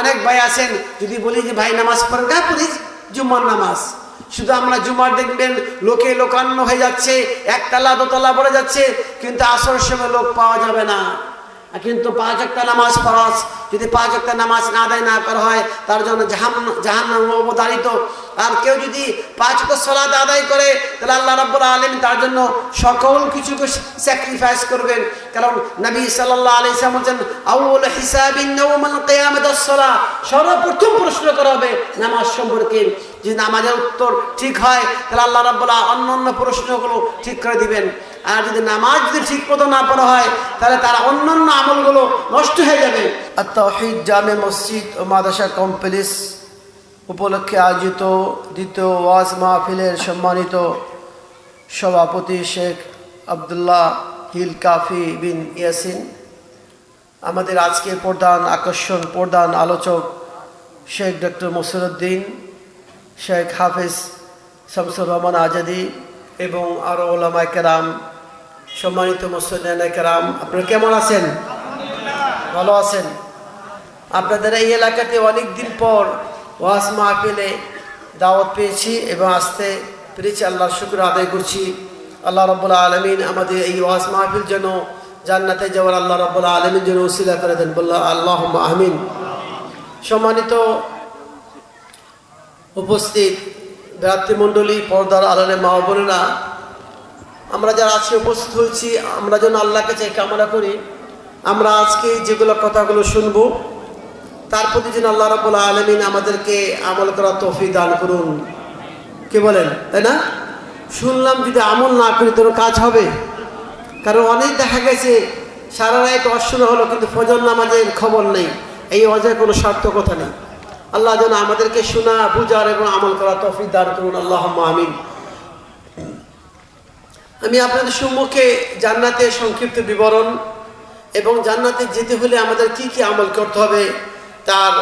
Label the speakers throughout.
Speaker 1: অনেক ভাই আছেন, যদি বলি যে ভাই নামাজ পড়েন কা পড়িস জুম্মার নামাজ। শুধু আমরা জুমার দেখবেন, লোকে লোকান্ন হয়ে যাচ্ছে, একতলা, দোতলা পড়ে যাচ্ছে, কিন্তু আসর সময় লোক পাওয়া যাবে না। কিন্তু পাঁচ একটা নামাজ ফরজ। যদি পাঁচ একটা নামাজ না আদায় না করা হয়, তার জন্য জাহান জাহান অবধারিত। আর কেউ যদি পাঁচ একটা সলাদ আদায় করে, তাহলে আল্লাহ রাব্বুল আলম তার জন্য সকল কিছুকে স্যাক্রিফাইস করবেন। কারণ নবী সাল্লাল্লাহু আলাইহি সাল্লাম বলছেন, আউল হিসাবিন সর্বপ্রথম প্রশ্ন করা হবে, নামাজ সম্পর্কে। যদি নামাজের উত্তর ঠিক হয়, তাহলে আল্লাহ রাব্বুল অন্য অন্য প্রশ্নগুলো ঠিক করে দিবেন। আর যদি নামাজ যদি ঠিক মতো না পড়া হয়, তাহলে তার অন্যান্য আমলগুলো নষ্ট হয়ে যাবে। আর তহিদ জামে মসজিদ ও মাদাসা কমপ্লেক্স উপলক্ষে আয়োজিত দ্বিতীয় ওয়াজ মাহফিলের সম্মানিত সভাপতি শেখ আবদুল্লাহ হিল কাফি বিন ইয়াসিন, আমাদের আজকের প্রধান আকর্ষণ প্রধান আলোচক শেখ ডক্টর মসিরুদ্দিন শেখ হাফিজ শামসুর রহমান আজাদি এবং আরও ওলামায় কেরাম, সম্মানিত মুসলিম কেরাম, আপনারা কেমন আছেন? ভালো আছেন? আপনাদের এই এলাকাতে অনেক দিন পর ওয়াজ মাহফিলে দাওয়াত পেয়েছি এবং আসতে পেরেছি। আল্লাহর শুক্র আদায় করছি। আল্লাহ রব্বুল্লা আলমিন আমাদের এই ওয়াজ মাহফিল যেন জান্নাতে যাওয়ার আল্লাহ রব্বুল্লা আলমিন যেন উসিলা করে দেন। বললাহ আল্লাহ আহমিন সম্মানিত উপস্থিত ভ্রাতৃমণ্ডলী, পর্দার আলালে মা বোনেরা। আমরা যারা আজকে উপস্থিত হয়েছি, আমরা যেন আল্লাহকে চাই, কামনা করি। আমরা আজকে যেগুলো কথাগুলো শুনব, তার প্রতি যেন আল্লাহ রাবুল আলমিন আমাদেরকে আমল করার তফি দান করুন। কে বলেন? তাই না? শুনলাম যদি আমল না করি তোর কাজ হবে? কারণ অনেক দেখা গেছে, সারা রাত অশ্বনা হলো, কিন্তু ফজর নামাজের খবর নেই। এই অজয় কোনো সার্থকতা নেই। আল্লাহ যেন আমাদেরকে শোনা, বুঝার এবং আমল করা তফি দান করুন। আল্লাহ আমিন। আমি আপনাদের সম্মুখে জান্নাতের সংক্ষিপ্ত বিবরণ এবং জান্নাতে যেতে হলে আমাদের কি কি আমল করতে হবে তার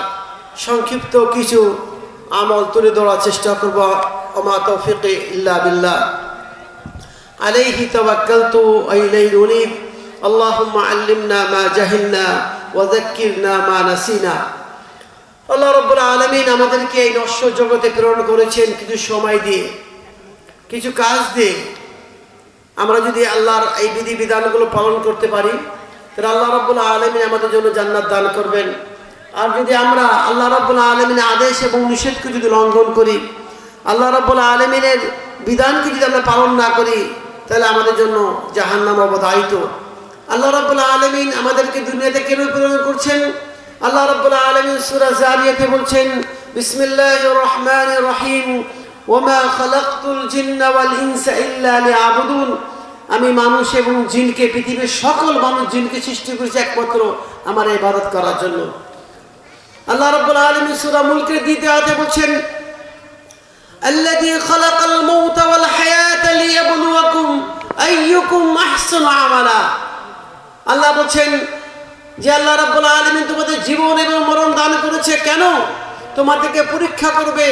Speaker 1: সংক্ষিপ্ত কিছু আমল তুলে ধরার চেষ্টা করব। আমা তৌফিক ইল্লা বিল্লাহ। আলাইহি তাওয়াক্কালতু ওয়া ইলাইহি উনীব। আল্লাহুম্মা আল্লিমনা মা জাহিলনা ওয়া মা নাসিনা। আল্লাহ রাব্বুল আলামিন আমাদেরকে এই নশ্বর জগতে প্রেরণ করেছেন কিছু সময় দিয়ে, কিছু কাজ দিয়ে। আমরা যদি আল্লাহর এই বিধি বিধানগুলো পালন করতে পারি, তাহলে আল্লাহ রব্বুল আলমিন আমাদের জন্য জান্নাত দান করবেন। আর যদি আমরা আল্লাহ রব্বুল আলমিনের আদেশ এবং নিষেধকে যদি লঙ্ঘন করি, আল্লাহ রব্বুল আলমিনের বিধানকে যদি আমরা পালন না করি, তাহলে আমাদের জন্য জাহান্নাম অবদায়িত আল্লাহ রব্বুল আলমিন আমাদেরকে দুনিয়াতে কেন প্রেরণ করছেন? আল্লাহ রাব্বুল আলামিন সুরা জালিয়াতে বলছেন, বিসমিল্লাহির রহমানির রহিম। ওমা জিন্না ওয়াল ইনসা ইল্লা লিআবুদুন আমি মানুষ এবং জিনকে, পৃথিবীর সকল মানুষ জিনকে সৃষ্টি করেছি একমাত্র আমার ইবাদত করার জন্য। আল্লাহ রাব্বুল আলামিন সূরা মুলকের দ্বিতীয় আয়াতে বলছেন, আল্লাযী খালাকাল মাউতা ওয়াল হায়াতা লিয়াবলুয়াকুম আইয়ুকুম আহসানু আমালা। আল্লাহ বলছেন যে আল্লাহ রাব্বুল আলামিন তোমাদের জীবন এবং মরণ দান করেছে, কেন? তোমাদেরকে পরীক্ষা করবে,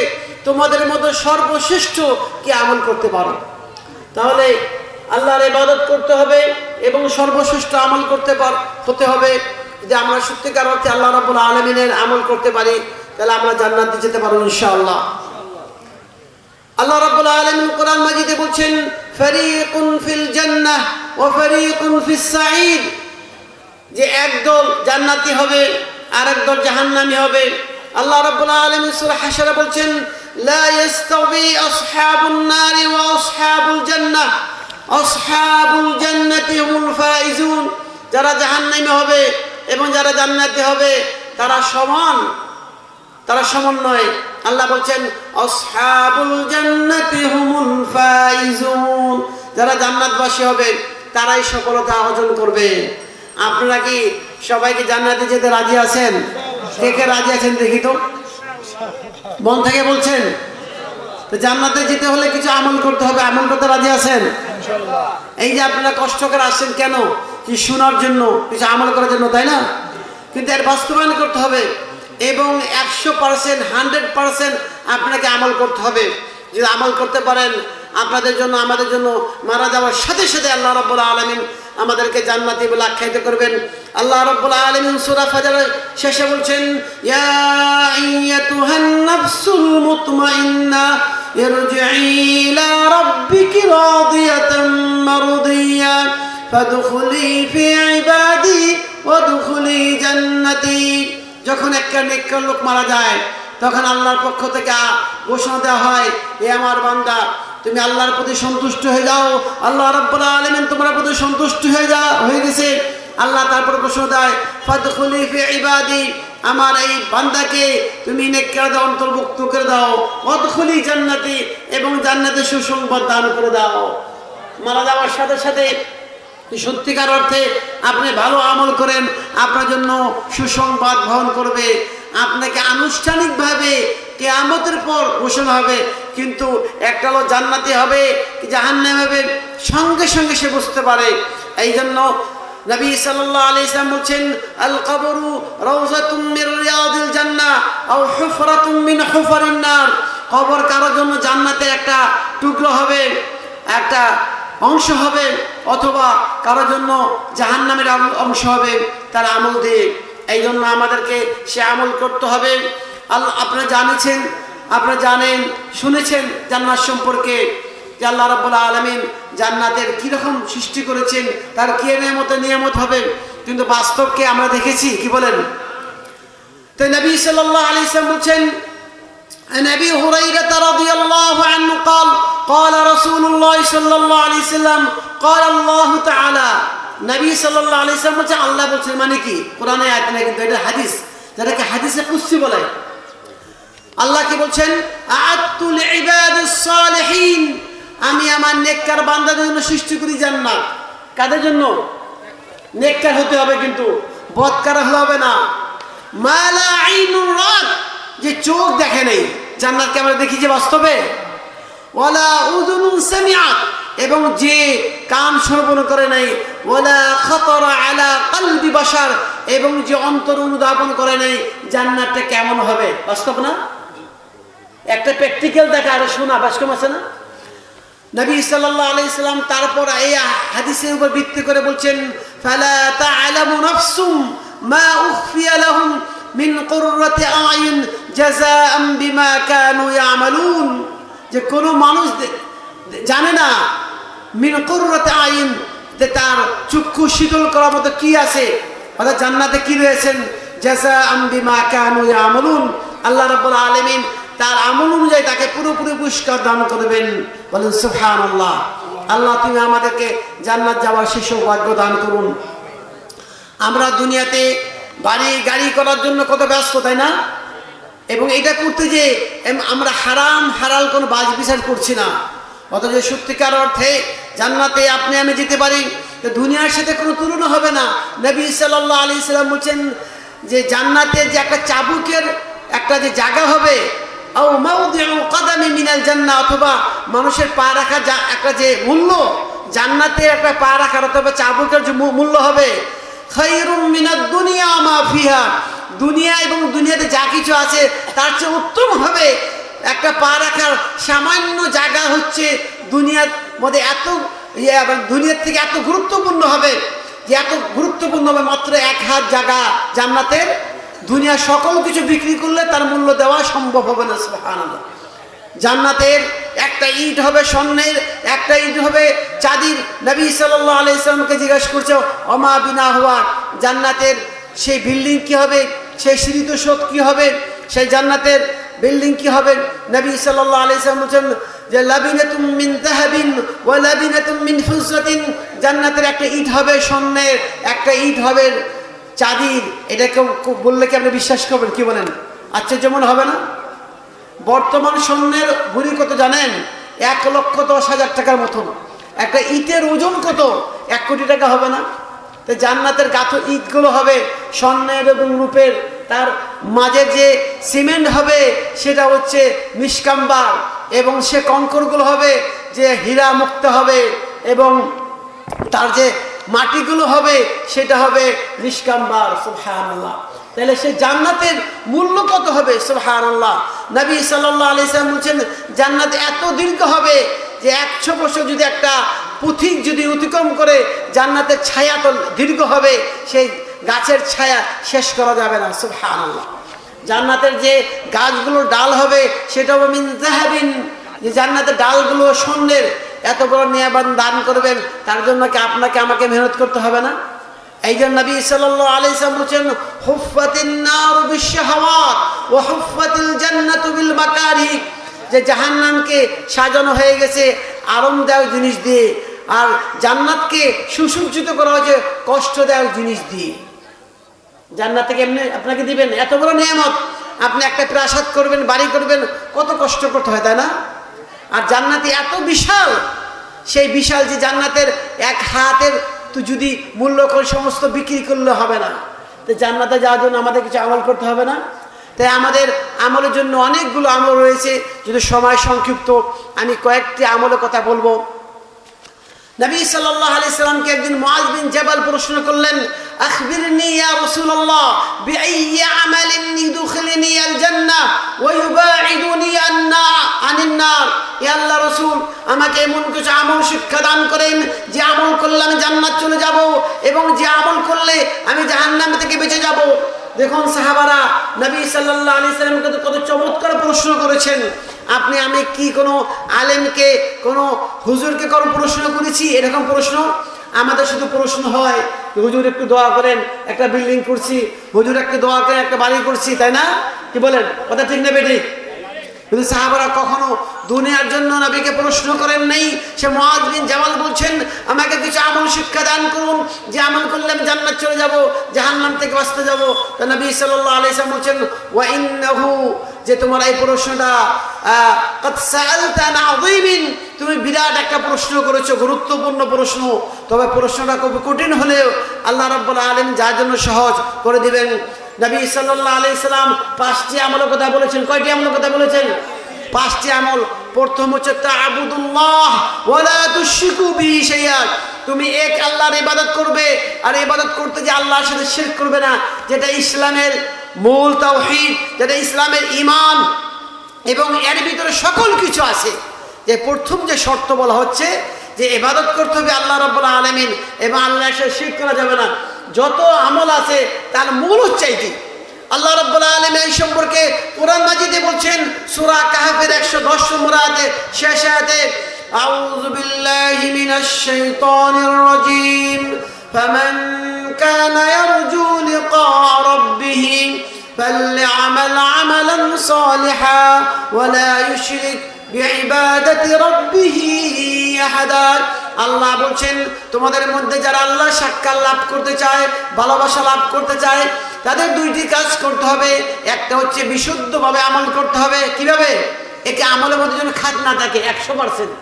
Speaker 1: তোমাদের মধ্যে সর্বশ্রেষ্ঠ কি আমল করতে পারো। তাহলে আল্লাহর ইবাদত করতে হবে এবং সর্বশ্রেষ্ঠ আমল করতে পার, হতে হবে। যে আমরা সত্যিকার অর্থে আল্লাহ রাব্বুল আলমিনের আমল করতে পারি, তাহলে আমরা জান্নাতে যেতে পারব ইনশাআল্লাহ। আল্লাহ রাব্বুল আলামিন কোরআন মাজিদে বলছেন, ফারিকুন ফিল জান্নাহ ওয়া ফারিকুন ফিস সাঈদ। যে একদল জান্নাতি হবে আর একদল জাহান্নামি হবে। আল্লাহ রাব্বুল আলামিন সূরা হাশরে বলছেন, লা ইস্তাবি আসহাবুন নারি ওয়া আসহাবুল জান্নাহ। আসহাবুল জান্নাতি হুমুল ফাইজুন। যারা জাহান্নামী হবে এবং যারা জান্নাতি হবে, তারা সমান, তারা সমন্বয় আল্লাহ বলছেন, আসহাবুল জান্নাতি হুমুল ফাইজুন। যারা জান্নাতবাসী হবে, তারাই সফলতা অর্জন করবে। আপনারা কি সবাইকে জান্নাতে যেতে রাজি আছেন? কে কে রাজি আছেন দেখি তো। মন থেকে বলছেন তো জান্নাতে যেতে হলে কিছু আমল করতে হবে আমল করতে রাজি আছেন? এই যে আপনারা কষ্ট করে আসছেন কেন? কি শোনার জন্য কিছু আমল করার জন্য তাই না? কিন্তু এর বাস্তবায়ন করতে হবে এবং একশো পার্সেন্ট হান্ড্রেড পার্সেন্ট আপনাকে আমল করতে হবে। যদি আমল করতে পারেন আপনাদের জন্য আমাদের জন্য মারা যাওয়ার সাথে সাথে আল্লাহ রব্বুল আলমিন আমাদেরকে জান্নাতি বলে আখ্যায়িত করবেন। আল্লাহ রব্বুল আলামিন সূরা ফজর শেষে বলছেন, ইয়া আইয়াতুহান নাফসুল মুতমাইন্না ইরজিই ইলা রাব্বিকি রাদিয়াতাম মারদিয়া, ফাদখুলি ফি ইবাদি ওয়াদখুলি জান্নাতি। যখন একটা নেককার লোক মারা যায়, তখন আল্লাহর পক্ষ থেকে ঘোষণা দেওয়া হয়, এ আমার বান্দা তুমি আল্লাহর প্রতি সন্তুষ্ট হয়ে যাও। আল্লাহ রাব্বুল আলামিন তোমার প্রতি সন্তুষ্ট হয়ে যা, হয়ে গেছে। আল্লাহ তারপর ঘোষণা দেয়, ফাদখুলি ফি ইবাদি আমার এই বান্দাকে তুমি নেককার অন্তর্ভুক্ত করে দাও। অদখুলি জান্নাতি এবং জান্নাতে সুসংবাদ দান করে দাও। মারা যাওয়ার সাথে সাথে, সত্যিকার অর্থে আপনি ভালো আমল করেন, আপনার জন্য সুসংবাদ বহন করবে। আপনাকে আনুষ্ঠানিকভাবে কেয়ামতের পর ঘোষণা হবে কিন্তু একটা হলো জান্নাতি হবে জাহান্নাম হবে? সঙ্গে সঙ্গে সে বুঝতে পারে। এই জন্য নবী সাল্লাল্লাহু আলাইহি ইসলাম বলছেন আল কবরু রাউজাতুম মির রিয়াদিল জান্নাহ আও হুফরাতুম মিন হুফারিন নার। কবর কারোর জন্য জান্নাতে একটা টুকরো হবে, একটা অংশ হবে, অথবা কারোর জন্য জাহান্নামের অংশ হবে তার আমল দিয়ে। এই জন্য আমাদেরকে সে আমল করতে হবে। আল্লাহ আপনারা জানেছেন আপনারা জানেন শুনেছেন জান্নাত সম্পর্কে যে আল্লাহ রাব্বুল আলামিন জান্নাতের কীরকম সৃষ্টি করেছেন তার কি নিয়ামতে নিয়ামত হবে কিন্তু বাস্তবকে আমরা দেখেছি কি বলেন তো নবী সাল্লাল্লাহু আলাইহি সাল্লাম বলছেন عن ابي هريره رضي الله عنه قال قال رسول الله صلى الله عليه وسلم قال الله تعالى নবী সাল্লাল্লাহু আলাইহি সাল্লাম বলছে আল্লাহ বলছে মানে কি কোরআনে আয়াত না কিন্তু এটা হাদিস যেটাকে হাদিসে কুদসি বলে আল্লাহ কি বলছেন? আমি আমার নেককার বান্দাদের জন্য সৃষ্টি করি জান্নাত। কাদের জন্য? নেককার হতে হবে কিন্তু বদকার হলে হবে না। মালা আইনুর রাত যে চোখ দেখে নেই জান্নাতকে আমরা দেখি যে বাস্তবে? ওয়ালা উযুনুন সামিআত। এবং যে কান শ্রবণ করে নাই, ওয়ালা খাতারা আলা কলবি বাশার। এবং যে অন্তর অনুধাবন করে নাই, জান্নাতটা কেমন হবে? বাস্তব না? একটা প্র্যাকটিক্যাল দেখা আর শোনা বাস্তব আছে না? নবী সাল্লাল্লাহু আলাইহি সাল্লাম তারপর এই হাদিসের উপর ভিত্তি করে বলছেন মা মিন যে কোনো মানুষ জানে না মিন কুররাতি আয়ুন, যে তার চক্ষু শীতল করার মতো কি আছে। অর্থাৎ জান্নাতে কি রয়েছেন? জাযাআম বিমা কানু ইয়ামালুন। আল্লাহ রাব্বুল আলামিন তার আমল অনুযায়ী তাকে পুরোপুরি পুরস্কার দান করবেন। বলেন সুফান আল্লাহ আল্লাহ তুমি আমাদেরকে জান্নাত যাওয়ার সেই সৌভাগ্য দান করুন। আমরা দুনিয়াতে বাড়ি, গাড়ি করার জন্য কত ব্যস্ত, তাই না? এবং এটা করতে যে আমরা হারাম, হারাল কোনো বাজ বিচার করছি না। অথচ সত্যিকার অর্থে জান্নাতে আপনি, আমি যেতে পারি, তো দুনিয়ার সাথে কোনো তুলনা হবে না। নবী সাল্লাহ আলি সাল্লাম বলছেন যে জান্নাতের যে একটা চাবুকের একটা যে জায়গা হবে অথবা মানুষের পা রাখা যা- একটা যে মূল্য জান্নাতের একটা পা রাখার অথবা চাবুকের যে মূল্য হবে। দুনিয়া দুনিয়া এবং দুনিয়াতে যা কিছু আছে, তার চেয়ে উত্তম হবে একটা পা রাখার সামান্য জায়গা হচ্ছে দুনিয়ার মধ্যে এত ইয়ে দুনিয়ার থেকে এত গুরুত্বপূর্ণ হবে যে এত গুরুত্বপূর্ণ হবে মাত্র এক হাত জায়গা জান্নাতের। দুনিয়ার সকল কিছু বিক্রি করলে তার মূল্য দেওয়া সম্ভব হবে না, সুবহানাল্লাহ। জান্নাতের একটা ইট হবে স্বর্ণের, একটা ইট হবে চাঁদির। নবী সাল্লাল্লাহু আলাইহি সাল্লামকে জিজ্ঞাসা করছে, অমা বিনা হওয়া জান্নাতের সেই বিল্ডিং কি হবে? সেই স্মৃতশোধ কি হবে? সেই জান্নাতের বিল্ডিং কি হবে? নবী সাল্লাল্লাহু আলাইহি সাল্লাম বলছেন যে, লাবিনাতুম মিন তাহাবিন ওয়া লাবিনাতুম মিন ফুসাতিন জান্নাতের একটা ইট হবে স্বর্ণের, একটা ইট হবে চাঁদির, এটা কেউ কেউ বললে কি আপনি বিশ্বাস করবেন? কি বলেন? আশ্চর্য যেমন হবে না? বর্তমান স্বর্ণের ভুরি কত জানেন? এক লক্ষ দশ হাজার টাকার মতন। একটা ইটের ওজন কত? এক কোটি টাকা হবে না? তো জান্নাতের গাথ ইটগুলো হবে স্বর্ণের এবং রূপের। তার মাঝে যে সিমেন্ট হবে, সেটা হচ্ছে নিষ্কাম্বার এবং সে কঙ্করগুলো হবে যে হীরা মুক্ত হবে। এবং তার যে মাটিগুলো হবে, সেটা হবে নিষ্কাম্বার, সুবহানাল্লাহ। তাহলে সে জান্নাতের মূল্য কত হবে, সুবহানাল্লাহ? নবী সাল্লাল্লাহু আলাইহি সাল্লাম বলছেন, জান্নাত এত দীর্ঘ হবে যে একশো বছর যদি একটা পথিক যদি অতিক্রম করে, জান্নাতের ছায়া তো দীর্ঘ হবে, সেই গাছের ছায়া শেষ করা যাবে না, সুবহানাল্লাহ। জান্নাতের যে গাছগুলোর ডাল হবে সেটা হবে মিন জাহাবিন, যে জান্নাতের ডালগুলো স্বর্ণের এত বড় নিয়াবান দান করবেন, তার জন্য কি আপনাকে আমাকে মেহনত করতে হবে না? এই জন্য নবী সাল্লাল্লাহু আলাইহি সাল্লাম বলেছেন, হুফফাতিন নার বিশহাওয়াত ওয়া হুফফাতিল জান্নাতু বিল মাকারিহ। যে জাহান্নামকে সাজানো হয়ে গেছে, আরামদায়ক জিনিস দিয়ে, আর জান্নাতকে সুসজ্জিত করা হয়েছে, কষ্টদায়ক জিনিস দিয়ে। জান্নাত থেকে এমনি আপনাকে দিবেন, এত বড় নিয়ামত। আপনি একটা প্রাসাদ করবেন, বাড়ি করবেন, কত কষ্ট করতে হয়, তাই না? আর জান্নাতি এত বিশাল, সেই বিশাল যে জান্নাতের এক হাতের তো যদি মূল্য করে সমস্ত বিক্রি করলে হবে না। তো জান্নাতে যাওয়ার জন্য আমাদের কিছু আমল করতে হবে না। তাই আমাদের আমলের জন্য অনেকগুলো আমল রয়েছে, যদি সময় সংক্ষিপ্ত, আমি কয়েকটি আমলের কথা বলব। নবী সাল্লাল্লাহু আলাইহি সাল্লামকে একদিন মুআজ বিন জাবাল প্রশ্ন করলেন রাসূলুল্লাহ বিআইয়ি আমালিন ইদখিলনি আল জান্নাহ ওয়া ইউবাইদুনি আন্না আনিন নার ইয়া আল্লাহ রাসূল, আমাকে এমন কিছু আমল শিক্ষা দান করেন, যে আমল করলে আমি জান্নাত চলে যাব এবং যে আমল করলে আমি জাহান্নাম থেকে বেঁচে যাব। দেখুন সাহাবারা নবী সাল্লাল্লাহু আলাইহি সাল্লামকে কত চমৎকার প্রশ্ন করেছেন। আপনি, আমি কি কোনো আলেমকে, কোনো হুজুরকে কোনো প্রশ্ন করেছি? এরকম প্রশ্ন? আমাদের শুধু প্রশ্ন হয় হুজুর একটু দোয়া করেন, একটা বিল্ডিং করছি, হুজুর একটু দোয়া করেন, একটা বাড়ি করছি, তাই না? কি বলেন? কথা ঠিক নেবে ঠিক কিন্তু সাহাবারা কখনো দুনিয়ার জন্য নবীকে প্রশ্ন করেন নাই। সে মহাজ বিন জামাল বলছেন, আমাকে কিছু আমল শিক্ষা দান করুন। যে আমল করলে আমি জান্নাত চলে যাব, জাহান্নাম থেকে বাঁচতে যাব। তা নবী সাল্লাল্লাহু আলাইহি বলছেন, ওয়া ইন্নাহু যে তোমার এই প্রশ্নটা তুমি বিরাট একটা প্রশ্ন করেছ, গুরুত্বপূর্ণ প্রশ্ন। তবে প্রশ্নটা খুব কঠিন হলেও আল্লাহ রব্বুল্লা আলম যার জন্য সহজ করে দিবেন। নবী সাল্লাহ আলি ইসলাম পাঁচটি আমলের কথা বলেছেন। কয়টি আমলের কথা বলেছেন? পাঁচটি আমল। প্রথম হচ্ছে, তাবুদুল্লাহ ওয়ালা তুমি এক আল্লাহর ইবাদত করবে, আর ইবাদত করতে যে আল্লাহর সাথে শেখ করবে না, যেটা ইসলামের মূল তাওহীদ, যেটা ইসলামের ইমান এবং এর ভিতরে সকল কিছু আছে। যে প্রথম যে শর্ত বলা হচ্ছে যে ইবাদত করতে হবে আল্লাহ রাব্বুল আলামিন এবং আল্লাহ শিরক করা যাবে না। যত আমল আছে, তার মূল হচ্ছে এটি আল্লাহ রাব্বুল আলামিন এই সম্পর্কে কোরআন মাজিদে বলছেন, সূরা কাহফের 110 নম্বর আয়াতে, শেষ আয়াতে, আউযু বিল্লাহি ফামান কানা ইয়ারজু লিকা রাব্বিহ فليعمل عملا صالحا ولا يشرك بعبادة ربه أحدا আল্লাহ বলছেন তোমাদের মধ্যে যারা আল্লাহ সাক্ষাৎ লাভ করতে চায় ভালোবাসা লাভ করতে চায় তাদের দুইটি কাজ করতে হবে একটা হচ্ছে বিশুদ্ধভাবে আমল করতে হবে কিভাবে একে আমলের মধ্যে যেন খাত না থাকে একশো পার্সেন্ট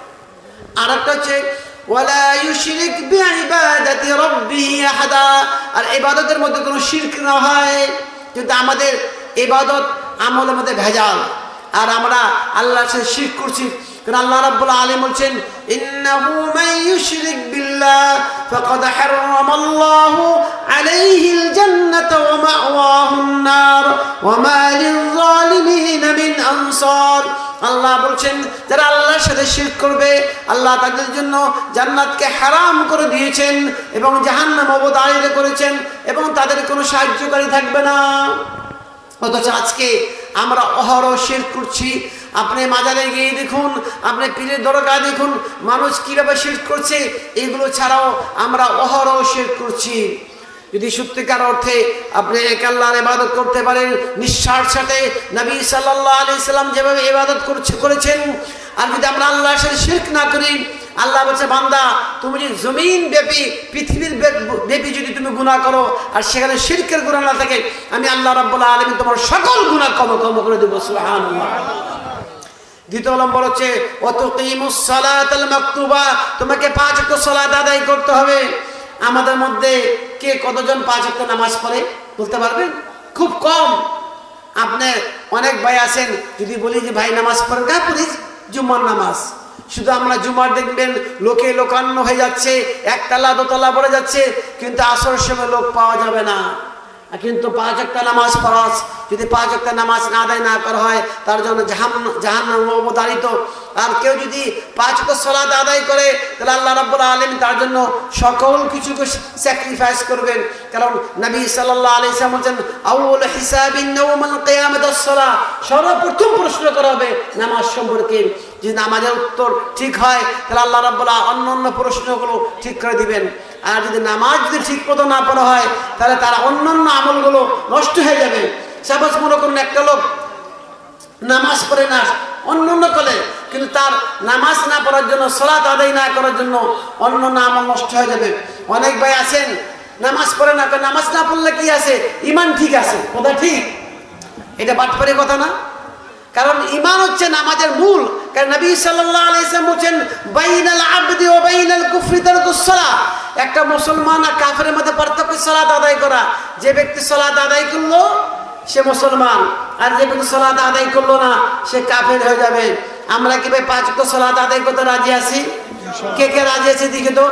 Speaker 1: আর একটা হচ্ছে ওয়ালা ইউশরিক বিইবাদাতি রাব্বিহি আহাদা। আর ইবাদতের মধ্যে কোনো শিরক না হয়, কিন্তু আমাদের ইবাদত আমলের মধ্যে ভেজাল। আর আমরা আল্লাহর সাথে শিরক করছি, কারণ আল্লাহ রাব্বুল আলামিন বলছেন, ইন্নাহু মান ইউশরিক বিল্লাহ, ফাকাদ হারামাল্লাহু আলাইহিল জান্নাতা ওয়া মাওয়াহুন নার, ওয়া মা লিল-যালিমিন মিন আনসার। আল্লাহ বলছেন, যারা আল্লাহর সাথে শিরক করবে, আল্লাহ তাদের জন্য জান্নাতকে হারাম করে দিয়েছেন এবং জাহান্নাম অবদারিত করেছেন এবং তাদের কোনো সাহায্যকারী থাকবে না। অথচ আজকে আমরা অহরহ শের করছি। আপনি মাজারে গিয়ে দেখুন, আপনি পীরের দরগা দেখুন, মানুষ কীভাবে শের করছে, এগুলো ছাড়াও আমরা অহরহ শের করছি। যদি সত্যিকার অর্থে আপনি এক আল্লাহর ইবাদত করতে পারেন, নিঃশ্বাস সাথে নবী সাল্লাল্লাহু আলাইহি সাল্লাম যেভাবে ইবাদত করছে, করেছেন, আর যদি আমরা আল্লাহর সাথে শিরক না করি, আল্লাহ বলছে, বান্দা, তুমি যদি জমিন ব্যাপী, পৃথিবীর ব্যাপ- যদি তুমি গুনাহ করো, আর সেখানে শিরকের গুনাহ না থাকে, আমি আল্লাহ রাব্বুল আলামিন তোমার সকল গুনাহ কম কম করে দেবো, সুবহানাল্লাহ। দ্বিতীয় নম্বর হচ্ছে অত তোমাকে পাঁচ সালাত আদায় করতে হবে। আমাদের মধ্যে কে কতজন পাঁচ একটা নামাজ পড়ে, বলতে পারবেন? খুব কম। আপনার অনেক ভাই আছেন, যদি বলি যে, ভাই, নামাজ পড়েন কা পড়িস জুম্মার নামাজ। শুধু আমরা জুমার দেখবেন, লোকে লোকান্ন হয়ে যাচ্ছে, একতলা, দোতলা পড়ে যাচ্ছে, কিন্তু আসর সময় লোক পাওয়া যাবে না। কিন্তু পাঁচ একটা নামাজ ফরজ। যদি পাঁচ একটা নামাজ না আদায় না করা হয়, তার জন্য জাহান জাহান্নাম অবধারিত আর কেউ যদি পাঁচ একটা সলাদ আদায় করে, তাহলে আল্লাহ রাব্বুল আলম তার জন্য সকল কিছুকে স্যাক্রিফাইস করবেন। কারণ নবী সাল্লাল্লাহু আলাইহি সাল্লাম বলছেন, আউল হিসাবিন ইয়াউমাল কিয়ামাতাস সালাহ। সর্বপ্রথম প্রশ্ন করা হবে নামাজ সম্পর্কে। যদি নামাজের উত্তর ঠিক হয়, তাহলে আল্লাহ রাব্বুল অন্য অন্য প্রশ্নগুলো ঠিক করে দিবেন। আর যদি নামাজ যদি ঠিক মতো না পড়া হয়, তাহলে তার অন্যান্য আমলগুলো নষ্ট হয়ে যাবে। সাপোজ মনে করুন, একটা লোক নামাজ পড়ে না অন্য অন্য করে কিন্তু তার নামাজ না পড়ার জন্য সলাত আদায় না করার জন্য অন্য আমল নষ্ট হয়ে যাবে। অনেক ভাই আছেন, নামাজ পড়ে না, নামাজ না পড়লে কি আছে? ইমান ঠিক আছে, কথা ঠিক। এটা বাটপারি কথা না? কারণ ইমান হচ্ছে নামাজের মূল। কারণ নবী সাল্লাল্লাহু আলাইহি সাল্লাম বলেন বাইনাল আবদি ওয়া বাইনাল কুফরি তারকুস সালাহ একটা মুসলমান আর কাফের মধ্যে পার্থক্য সালাত আদায় করা। যে ব্যক্তি সালাত আদায় করল, সে মুসলমান। আর যে ব্যক্তি সালাত আদায় করল না, সে কাফের হয়ে যাবে। আমরা কি ভাই পাঁচ সালাত আদায় করতে রাজি আছি? কে কে রাজি আছে দিকে তো?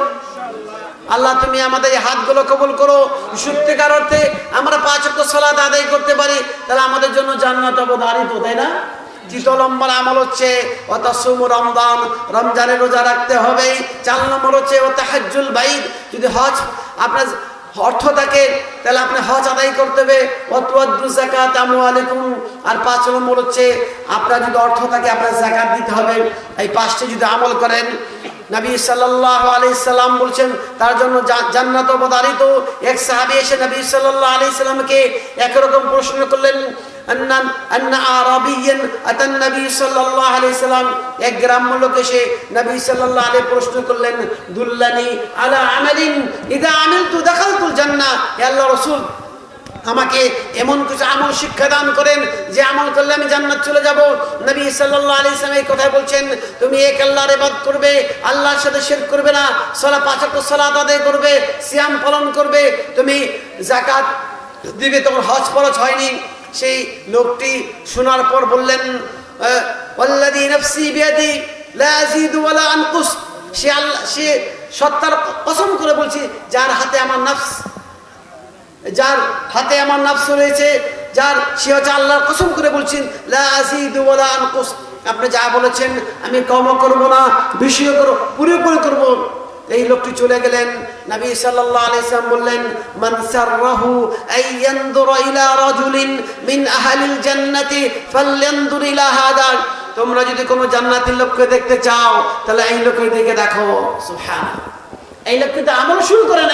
Speaker 1: আল্লাহ, তুমি আমাদের এই হাতগুলো কবুল করো। সত্যিকার অর্থে আমরা পাঁচ অক্ট সলাদ আদায় করতে পারি, তাহলে আমাদের জন্য জান্নাত অবধারিত, তাই না? নম্বর আমল হচ্ছে অত সুম রমজান রোজা রাখতে হবে। চার নম্বর হচ্ছে ও তাহাজুল বাইদ যদি হজ, আপনার অর্থ থাকে, তাহলে আপনি হজ আদায় করতে হবে। অতুয়াদ্দু জাকাত আমু আলাইকুম আর পাঁচ নম্বর হচ্ছে, আপনার যদি অর্থ থাকে, আপনার জাকাত দিতে হবে। এই পাঁচটি যদি আমল করেন নবী সাল্লাহ আলি সাল্লাম বলছেন, তার জন্য জান্নাত অবতারিত এক সাহাবি এসে নবী সাল্লাহ আলি সাল্লামকে একরকম প্রশ্ন করলেন এক গ্রাম্য নবী প্রশ্ন করলেন, দুল্লানি ইদা তু দেখাল জান্না আমাকে এমন কিছু আমল শিক্ষা দান করেন যে আমল করলে আমি জান্নাত চলে যাব। নবী সাল্লাল্লাহু আলাইহি সাল্লাম এই কথাই বলছেন, তুমি এক আল্লাহর ইবাদত করবে, আল্লাহর সাথে শিরক করবে না, সালাত পাঁচ ওয়াক্ত সালাত আদায় করবে, সিয়াম পালন করবে। তুমি যাকাত দিবে তখন হজ ফরজ হয়নি। সেই লোকটি শোনার পর বললেন ওয়াল্লাযী নাফসি বিয়াদি, লা আযীদু ওয়ালা আনকুস। সে আল্লাহ, সে সত্তার কসম করে বলছি, যার হাতে আমার নফস যার হাতে আমার নাফস রয়েছে, যার সে হচ্ছে আল্লাহর কসম করে বলছেন আপনি যা বলেছেন, আমি কম করব না বেশি করব পুরোপুরি করব। এই লোকটি চলে গেলেন, নবী সাল্লাম বললেন, মান মিন হাদা। তোমরা যদি কোনো জান্নাতের লোককে দেখতে চাও, তাহলে এই লোকের দিকে দেখো। এই লোক তো আমল শুরু করে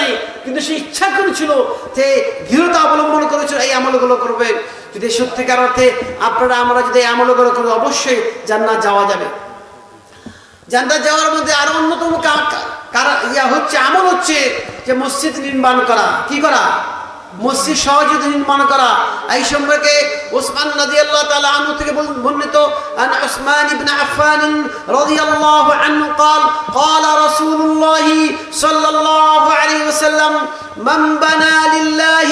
Speaker 1: কিন্তু সে ইচ্ছা করেছিল যে দৃঢ়তা অবলম্বন করেছিল এই আমলগুলো করবে। যদি সত্যিকার অর্থে আপনারা, আমরা যদি এই আমলগুলো করব অবশ্যই জান্নাত যাওয়া যাবে। জান্নাত যাওয়ার মধ্যে আরও অন্যতম ইয়া হচ্ছে, আমল হচ্ছে যে মসজিদ নির্মাণ করা। কি করা? মসজিদ সহজে নির্মাণ করা এই সম্পর্কে ওসমান রাদিয়াল্লাহু তাআলা আনহু থেকে বল- বর্ণিত আন উসমান ইবনে আফফান রাদিয়াল্লাহু আনহু قال قال رسول الله صلى الله عليه وسلم من بنى لله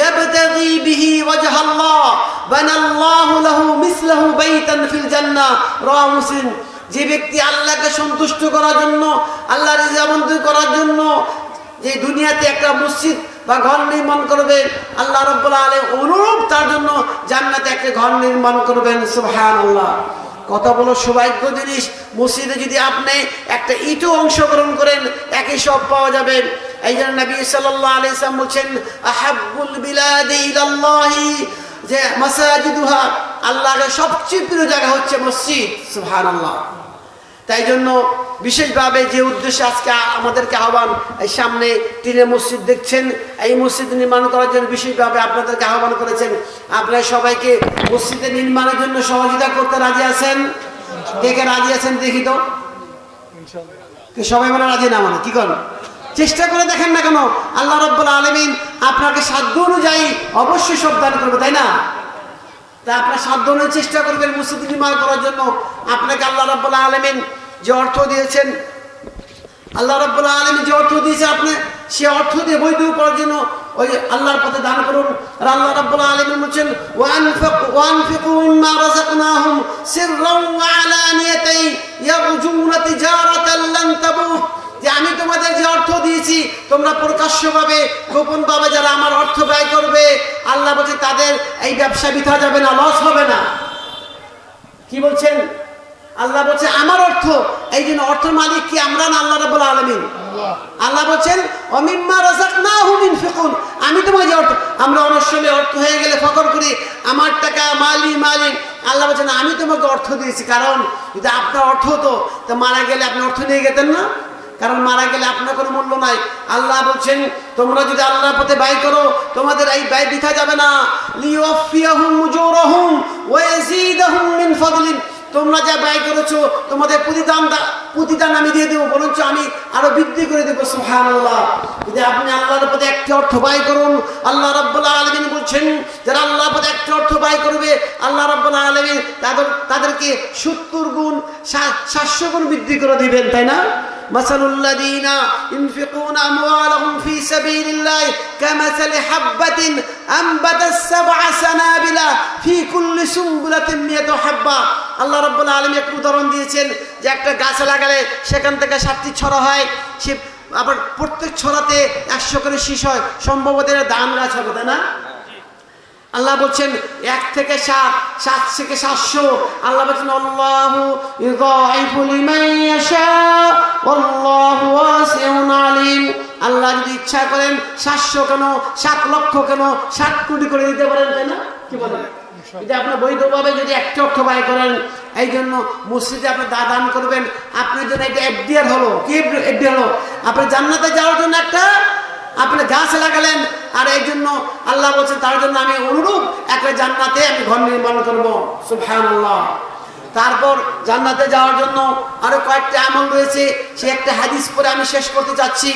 Speaker 1: يبتغي به وجه الله بنى الله له مثله بيتا في الجنة رواه مسلم যে ব্যক্তি আল্লাহকে সন্তুষ্ট করার জন্য আল্লাহর রিজামন্ত্রী করার জন্য যে দুনিয়াতে একটা মসজিদ বা ঘর নির্মাণ করবে আল্লাহ রব্বুল আলম অনুরূপ তার জন্য জান্নাতে একটা ঘর নির্মাণ করবেন সুবহান আল্লাহ কত বড় সৌভাগ্য জিনিস, মসজিদে যদি আপনি একটা ইটও অংশগ্রহণ করেন, একই সব পাওয়া যাবে। এই জন্য নবী সাল্লাল্লাহু আলাইহি সাল্লাম বলছেন, আহাব্বুল বিলাদি যে মাসাজিদুহা, আল্লাহর সবচেয়ে প্রিয় জায়গা হচ্ছে মসজিদ, সুবহানাল্লাহ। তাই জন্য বিশেষভাবে যে উদ্দেশ্যে আজকে আমাদেরকে আহ্বান, এই সামনে টিনের মসজিদ দেখছেন, এই মসজিদ নির্মাণ করার জন্য বিশেষভাবে আপনাদেরকে আহ্বান করেছেন। আপনারা সবাইকে মসজিদের নির্মাণের জন্য সহযোগিতা করতে রাজি আছেন? কে রাজি আছেন দেখি তো? সবাই বলে রাজি না মানে কি করেন চেষ্টা করে দেখেন না কেন, আল্লাহ রব্বুল আলমিন আপনাকে সাধ্য অনুযায়ী অবশ্যই সব দান করবে, তাই না? তা আপনার সাধ্য চেষ্টা করবেন মসজিদ নির্মাণ করার জন্য। আপনাকে আল্লাহ রব্বুল আলমিন যে অর্থ দিয়েছেন, আল্লাহ রব্বুল আলমিন যে অর্থ দিয়েছে আপনি, সে অর্থ দিয়ে বৈধ করার জন্য ওই আল্লাহর পথে দান করুন। আর আল্লাহ রাব্বুল আলামিন বলছেন, ওয়ানফিক ওয়ানফিকু মিম্মা রাযাকনাহুম সিররান ওয়া আলানিয়াতাই ইয়ারজুনা তিজারাতান লান তাবুর যে আমি তোমাদের যে অর্থ দিয়েছি, তোমরা প্রকাশ্যভাবে গোপনভাবে যারা আমার অর্থ ব্যয় করবে, আল্লাহ বলছে তাদের এই ব্যবসা বিথা যাবে না, লস হবে না। কি বলছেন? আল্লাহ বলছে, আমার অর্থ, এই জন্য অর্থ মালিক কি আমরা না আল্লাহ রাব্বুল আলামিন? আল্লাহ বলছেন, অমিম্মা রাযাকনাহুম ইনফিকুন আমি তোমাকে যে অর্থ, আমরা অনেক সময় অর্থ হয়ে গেলে ফকর করি, আমার টাকা, মালি, মালিক, আল্লাহ বলছেন, আমি তোমাকে অর্থ দিয়েছি, কারণ যদি আপনার অর্থ হতো, তো মারা গেলে আপনি অর্থ নিয়ে গেতেন না? কারণ মারা গেলে আপনার কোনো মূল্য নাই। আল্লাহ বলছেন, তোমরা যদি আল্লাহর পথে ব্যয় করো, তোমাদের এই ব্যয় বৃথা যাবে না। তোমরা যা ব্যয় করেছ, তোমাদের প্রতিদান প্রতিদান আমি দিয়ে দেবো, বরঞ্চ আমি আরও বৃদ্ধি করে দেবো, সুবহানাল্লাহ। যদি আপনি আল্লাহর পথে একটি অর্থ ব্যয় করুন, আল্লাহ রাব্বুল আলামিন বলছেন, যারা আল্লাহর পথে একটি অর্থ ব্যয় করবে, আল্লাহ রাব্বুল আলামিন তাদের, তাদেরকে সত্তর গুণ সাতশো গুণ বৃদ্ধি করে দিবেন, তাই না? مثل الذين ينفقون أموالهم في سبيل الله كمثل حبة أنبتت سبع سنابل في كل سنبلة مئة حبة আল্লাহ রব্বুল আলম একটু উদাহরণ দিয়েছেন যে একটা গাছ লাগালে সেখান থেকে সাতটি ছড়া হয় সে আবার প্রত্যেক ছড়াতে একশো করে শীষ হয় সম্ভবত এটা দান গাছ হবে তাই না আল্লাহ বলছেন, এক থেকে সাত সাত থেকে সাতশো। আল্লাহ বলছেন আলিম। আল্লাহ যদি ইচ্ছা করেন, সাতশো কেন, সাত লক্ষ কেন ষাট কোটি করে দিতে পারেন, তাই না? কি বলেন? যদি আপনার বৈধভাবে যদি একটা অর্থ ব্যয় করেন, এই জন্য মসজিদে আপনি দা দান করবেন। আপনার জন্য এটা এফডিআর হলো, কি এফডিআর হলো? আপনি জান্নাতে যাওয়ার জন্য একটা আপনি গাছ লাগালেন আর এই জন্য আল্লাহ বলছেন তার জন্য আমি অনুরূপ একটা জান্নাতে আমি ঘর নির্মাণ করবো সুবহানাল্লাহ তারপর জান্নাতে যাওয়ার জন্য আরো কয়েকটা আমল রয়েছে সে একটা হাদিস পরে আমি শেষ করতে চাচ্ছি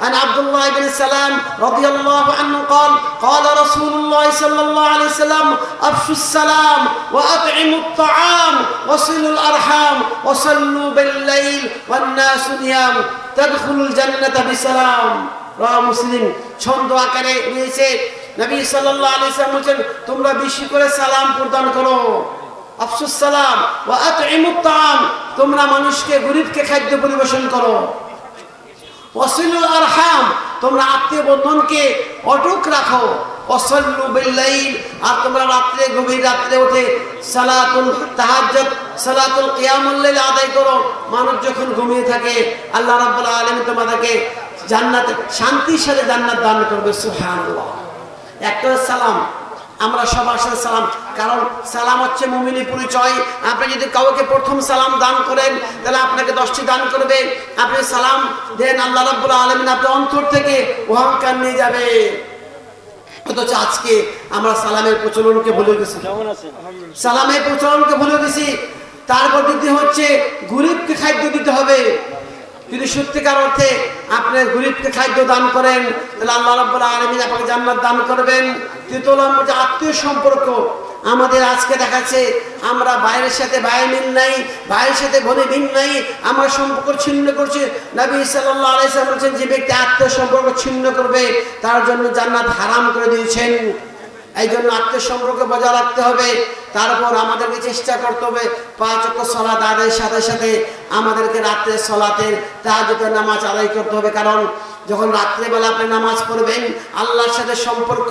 Speaker 1: عن عبد الله بن السلام رضي الله عنه قال قال رسول الله صلى الله عليه وسلم أفشوا السلام وأطعموا الطعام وصلوا الأرحام وصلوا بالليل والناس نيام تدخلوا الجنة بسلام রাহ মুসলিম, ছন্দ আকারে রয়েছে। নবী সাল্লাল্লাহু আলাইহি সাল্লাম বলেন তোমরা বেশি করে সালাম প্রদান করো। আফসুস সালাম ওয়া আতইমুত তাআম তোমরা মানুষকে, গরিবকে খাদ্য পরিবেশন করো। ওয়াসিলুল আরহাম। তোমরা আত্মীয় বন্ধনকে অটুক রাখো। অসল্লু বিল্লাইল। আর তোমরা রাত্রে, গভীর রাত্রে উঠে সালাতুল তাহাজ্জুদ, সালাতুল কিয়ামুল লাইল আদায় করো। মানুষ যখন ঘুমিয়ে থাকে, আল্লাহ রাব্বুল আলামিন তোমাদেরকে জান্নাত শান্তির সাথে জান্নাত দান করবে সুবহানাল্লাহ। একটা সালাম। আমরা সবার সাথে সালাম। কারণ সালাম হচ্ছে মুমিনি পরিচয়। আপনি যদি কাউকে প্রথম সালাম দান করেন তাহলে আপনাকে দশটি দান করবে। আপনি সালাম দেন আল্লাহ রাব্বুল আলামিন আপনার অন্তর থেকে অহংকার নিয়ে যাবে। অথচ আজকে আমরা সালামের প্রচলনকে ভুলে গেছি। সালামের প্রচলনকে ভুলে গেছি। তারপর দিতে হচ্ছে গরিবকে খাদ্য দিতে হবে। যদি সত্যিকার অর্থে আপনার গরিবকে খাদ্য দান করেন, তাহলে আল্লাহ রাব্বুল আলামিন আপনাকে জান্নাত দান করবেন। তৃতীয় নম্বর যে আত্মীয় সম্পর্ক, আমাদের আজকে দেখাচ্ছে, আমরা ভাইয়ের সাথে ভাই মিল নাই, ভাইয়ের সাথে বোনে মিল নাই, আমরা সম্পর্ক ছিন্ন করছি। নবী সাল্লাল্লাহু আলাইহি সাল্লাম বলেছেন, যে ব্যক্তি আত্মীয় সম্পর্ক ছিন্ন করবে, তার জন্য জান্নাত হারাম করে দিয়েছেন। এই জন্য আত্মীয় সম্পর্ক বজায় রাখতে হবে। তারপর আমাদেরকে চেষ্টা করতে হবে পাঁচ সলাত আদায়ের সাথে সাথে আমাদেরকে রাত্রে সলাতের তাহাজুদের নামাজ আদায় করতে হবে। কারণ যখন রাত্রেবেলা আপনি নামাজ পড়বেন, আল্লাহর সাথে সম্পর্ক,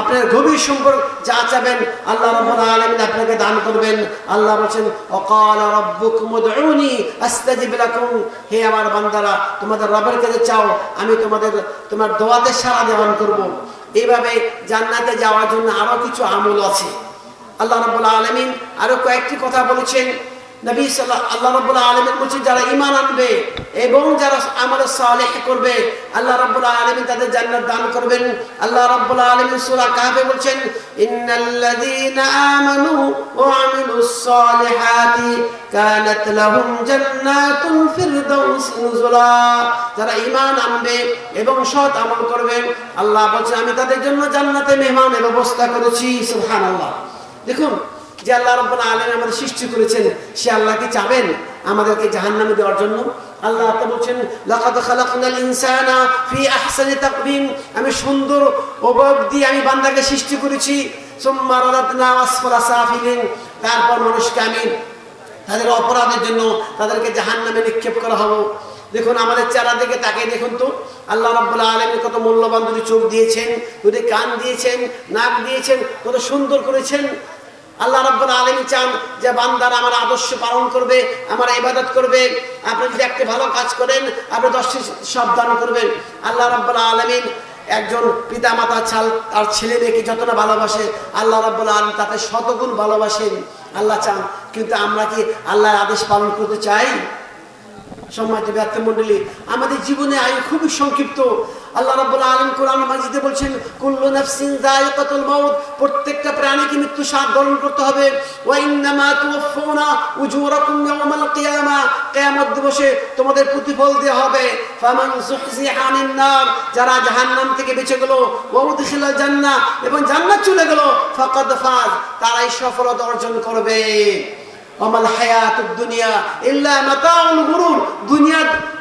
Speaker 1: আপনার গভীর সম্পর্ক যা চাবেন, আল্লাহ রাব্বুল আলামিন আপনাকে দান করবেন। আল্লাহ বলেন অকাল রব্বুকুম উদউনি আস্তাজিব লাকুম। হে আমার বান্দারা, তোমাদের রবের কাছে চাও, আমি তোমাদের, তোমার দোয়াতে সারা দেওয়ান করব। এইভাবে জান্নাতে যাওয়ার জন্য আরও কিছু আমল আছে। আল্লাহ রবুল্লা আলমিন আরও কয়েকটি কথা বলেছেন। নবী সাল্লাহ আল্লাহ রাব্বুল আলামিন বলছেন, যারা ঈমান আনবে এবং যারা আমল সালেহ করবে, আল্লাহ রাব্বুল আলামিন তাদের জান্নাত দান করবেন। আল্লাহ রাব্বুল আলামিন সূরা কাহফে বলছেন, ইন্নাল্লাযীনা আমানু ওয়া আমিলুস সালিহাতি কানাত লাহুম জান্নাতুল ফিরদাউস নুজুলা। যারা ঈমান আনবে এবং সৎ আমল করবে, আল্লাহ বলছেন, আমি তাদের জন্য জান্নাতে মেহমানের ব্যবস্থা করেছি। সুবহানাল্লাহ। দেখুন যে আল্লাহ রব্বুল আলামিন আমাদের সৃষ্টি করেছেন, সে আল্লাহকে চাবেন আমাদেরকে জাহান্নামে দেওয়ার জন্য? আল্লাহ তো বলছেন, লাকাদ খালাকনাল ইনসানা ফি আহসানি তাকবীম আমি সুন্দর অবয়ব দিয়ে আমি বান্দাকে সৃষ্টি করেছি। সুম্মা রাদাতনা আসফালা সাফিলিন। তারপর মানুষকে আমি তাদের অপরাধের জন্য তাদেরকে জাহান্নামে নিক্ষেপ করা হলো দেখুন, আমাদের চেহারা দিকে তাকিয়ে দেখুন তো। আল্লাহ রাব্বুল আলামিন কত মূল্যবান দুটি চোখ দিয়েছেন, দুটি কান দিয়েছেন, নাক দিয়েছেন, কত সুন্দর করেছেন। আল্লাহ রাব্বুল আলামিন চান যে বান্দারা আমার আদর্শ পালন করবে, আমার ইবাদত করবে। আপনি যদি একটি ভালো কাজ করেন, আপনি দশটি সব দান করবেন। আল্লাহ রাব্বুল আলামিন একজন পিতা মাতা ছাল তার ছেলে মেয়েকে যতটা ভালোবাসে, আল্লাহ রাব্বুল আলম তাতে শতগুণ ভালোবাসেন। আল্লাহ চান, কিন্তু আমরা কি আল্লাহর আদেশ পালন করতে চাই? সম্মানিত ব্যক্ত মন্ডলী আমাদের জীবনে আয়ু খুবই সংক্ষিপ্ত। আল্লাহ রাব্বুল আলামিন কোরআন মাজিদে বলছেন, কুল্লু নাফসিন যায়িকাতুল মাউত প্রত্যেকটা প্রাণীকে মৃত্যু স্বাদ বরণ করতে হবে। ওয়া ইন্নামা তুওয়াফফাউনা উজুরাকুম ইয়াওমাল কিয়ামা কিয়ামত দিবসে তোমাদের প্রতিফল দেওয়া হবে। ফামান যুহজিহা আনিন নার যারা জাহান্নাম থেকে বেঁচে গেল, ওয়া উদখিলাল জান্নাহ এবং জান্নাত চলে গেল, ফাকাদ ফাজ তারাই সফলতা অর্জন করবে।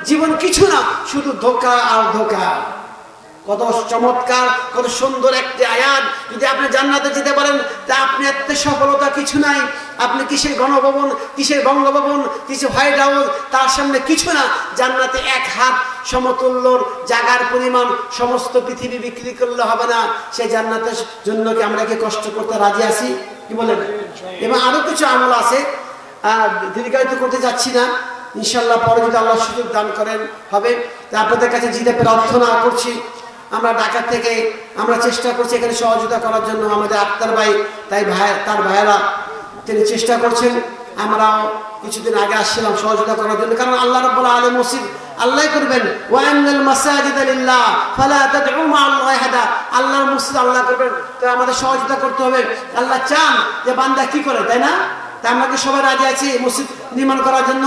Speaker 1: জীবন কিছু না, শুধু ধোকা আর ধোকা। কত চমৎকার, কত সুন্দর একটি আয়াত। যদি আপনি জান্নাতে যেতে পারেন, তা আপনি এত সফলতা কিছু নাই। আপনি কিসের গণভবন, কিসের বঙ্গভবন, কিসের হোয়াইট হাউস, তার সামনে কিছু না। জান্নাতে এক হাত সমতুল্যর জাগার পরিমাণ সমস্ত পৃথিবী বিক্রি করলে হবে না। সেই জান্নাতের জন্য কি আমরা কি কষ্ট করতে রাজি আছি? কি বলেন? এবং আরও কিছু আমল আছে। আর দীর্ঘায়িত করতে যাচ্ছি না। ইনশাল্লাহ পরে যদি আল্লাহ সুযোগ দান করেন, হবে। আপনাদের কাছে জিতে প্রার্থনা করছি। আমরা ঢাকা থেকে আমরা চেষ্টা করছি এখানে সহযোগিতা করার জন্য। আমাদের আক্তার ভাই, তাই ভাই, তার ভাইয়েরা তিনি চেষ্টা করছেন। আমরাও কিছুদিন আগে আসছিলাম সহযোগিতা করার জন্য। কারণ আল্লাহ রাব্বুল আলামিন মসজিদ আল্লাহ করবেন আল্লাহ মসজিদ আল্লাহ করবেন, তো আমাদের সহযোগিতা করতে হবে। আল্লাহ চান যে বান্দা কি করে, তাই না? তা আমরা কি সবাই রাজি আছি মসজিদ নির্মাণ করার জন্য?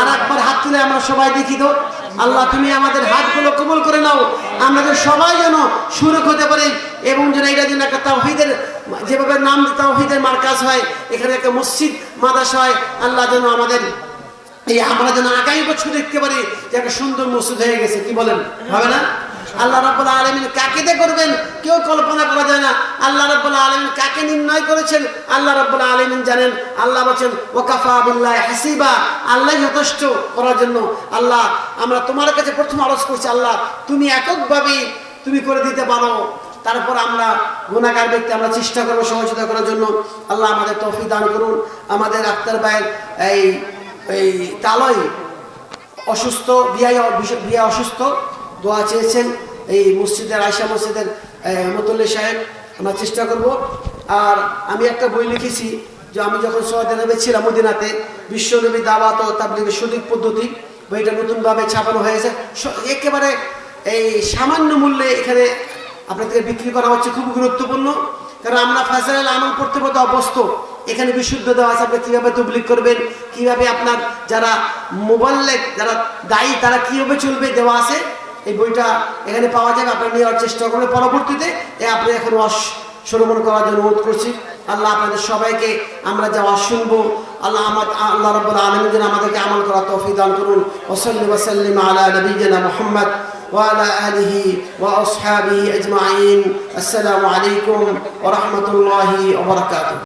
Speaker 1: আর একবার হাত তুলে আমরা সবাই দেখি তো। আল্লাহ, তুমি আমাদের হাতগুলো কবল করে নাও। আমাদের সবাই যেন সুরক হতে পারে এবং যেন এটা যেন একটা তাওহিদের, যেভাবে নাম তাওহিদের মার্কাজ হয়, এখানে একটা মসজিদ মাদাস হয়, আল্লাহ যেন আমাদের এই আমরা যেন আগামী বছর দেখতে পারি যে একটা সুন্দর মসজিদ হয়ে গেছে। কি বলেন? হবে না? আল্লাহ রাব্বুল আলামিন কাকে দিয়ে করবেন? কেউ কল্পনা করা যায় না। আল্লাহ রাব্বুল আলামিন কাকে নির্ণয় করেছেন? আল্লাহ রাব্বুল আলামিন জানেন। আল্লাহ বলেন ওয়াকাফা বিল্লাহি হাসিবা। আল্লাহ যথেষ্ট করার জন্য। আল্লাহ, আমরা তোমার কাছে প্রথম আরজ করছি, আল্লাহ, তুমি এককভাবে তুমি করে দিতে পারো। তারপর আমরা গুণাগার ব্যক্তি, আমরা চেষ্টা করব সহযোগিতা করার জন্য। আল্লাহ আমাদের তৌফিক দান করুন। আমাদের আক্তার ভাইয়ের এই এই তালয় অসুস্থ বিয়াই বিয়া অসুস্থ দোয়া চেয়েছেন এই মসজিদের আয়সা মসজিদের মতুল্লি সাহেব। আমরা চেষ্টা করব। আর আমি একটা বই লিখেছি যে আমি যখন সৌদি আরবে ছিলাম মদিনাতে, বিশ্বনবী দাওয়াত ও তাবলিগের সঠিক পদ্ধতি, বইটা নতুনভাবে ছাপানো হয়েছে। একেবারে এই সামান্য মূল্যে এখানে আপনাদেরকে বিক্রি করা হচ্ছে খুব গুরুত্বপূর্ণ। কারণ আমরা ফাজাল আমল করতে করতে অভ্যস্ত। এখানে বিশুদ্ধ দেওয়া আছে, আপনি কীভাবে তবলিক করবেন, কীভাবে আপনার যারা মোবাইলে যারা দায়ী, তারা কীভাবে চলবে দেওয়া আছে এই বইটা এখানে পাওয়া যাবে আপনারা নেওয়ার চেষ্টা করবেন পরবর্তীতে এ আপনি এখন ওয়াশ শ্রবণ করার জন্য অনুরোধ করছি আল্লাহ আপনাদের সবাইকে আমরা যা ওয়াজ শুনবো আল্লাহ আমার আল্লাহ রব্বুল আলমী যেন আমাদেরকে আমল করা তৌফিক দান করুন ওসল্লি ওসাল্লিম আলা নবীনা মোহাম্মদ وعلى آله وأصحابه أجمعين السلام عليكم ورحمة الله وبركاته